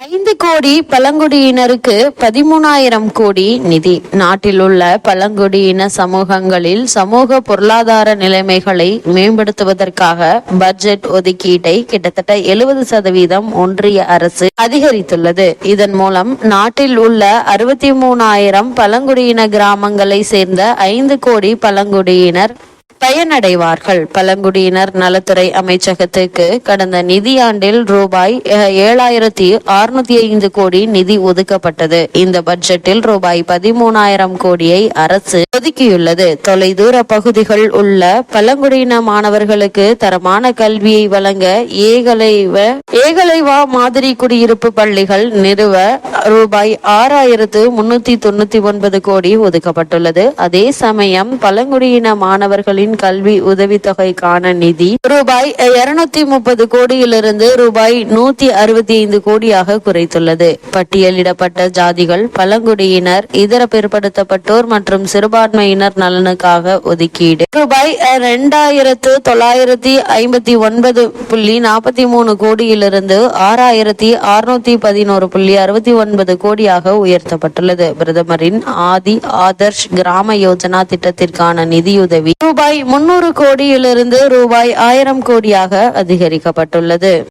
ஐந்து கோடி பழங்குடியினருக்கு பதிமூணாயிரம் கோடி நிதி. நாட்டில் உள்ள பழங்குடியின சமூகங்களில் சமூக பொருளாதார நிலைமைகளை மேம்படுத்துவதற்காக பட்ஜெட் ஒதுக்கீட்டை கிட்டத்தட்ட எழுபது சதவீதம் ஒன்றிய அரசு அதிகரித்துள்ளது. இதன் மூலம் நாட்டில் உள்ள அறுபத்தி மூணாயிரம் பழங்குடியின கிராமங்களை சேர்ந்த ஐந்து கோடி பழங்குடியினர் பயனடைவார்கள். பழங்குடியினர் நலத்துறை அமைச்சகத்துக்கு கடந்த நிதியாண்டில் ரூபாய் ஏழாயிரத்தி அறுநூத்தி ஐந்து கோடி நிதி ஒதுக்கப்பட்டது. இந்த பட்ஜெட்டில் ரூபாய் பதிமூணாயிரம் கோடியை அரசு ஒதுக்கியுள்ளது. தொலைதூர பகுதிகள் உள்ள பழங்குடியின மாணவர்களுக்கு தரமான கல்வியை வழங்க ஏகலைவ ஏகலைவா மாதிரி குடியிருப்பு பள்ளிகள் நிறுவ ரூபாய் ஆறாயிரத்து முன்னூத்தி தொண்ணூத்தி ஒன்பது கோடி ஒதுக்கப்பட்டுள்ளது. அதே சமயம் பழங்குடியின மாணவர்களின் பெண் கல்வி உதவித்தொகைக்கான நிதி. ரூபாய் இருநூத்தி முப்பது கோடியிலிருந்து ரூபாய் நூத்தி அறுபத்தி ஐந்து கோடியாக குறைத்துள்ளது. பட்டியலிடப்பட்ட ஜாதிகள் பழங்குடியினர் இதர பிற்படுத்தப்பட்டோர் மற்றும் சிறுபான்மையினர் நலனுக்காக ஒதுக்கீடு. ரூபாய் இரண்டாயிரத்து தொள்ளாயிரத்தி ஐம்பத்தி ஒன்பது புள்ளி நாற்பத்தி மூணு கோடியிலிருந்து ஆறாயிரத்தி அறுநூத்தி பதினோரு புள்ளி அறுபத்தி ஒன்பது கோடியாக உயர்த்தப்பட்டுள்ளது. பிரதமரின் ஆதி ஆதர்ஷ் கிராம யோஜனா திட்டத்திற்கான நிதியுதவி. ரூபாய் முன்னூறு கோடியிலிருந்து ரூபாய் ஆயிரம் கோடியாக அதிகரிக்கப்பட்டுள்ளது.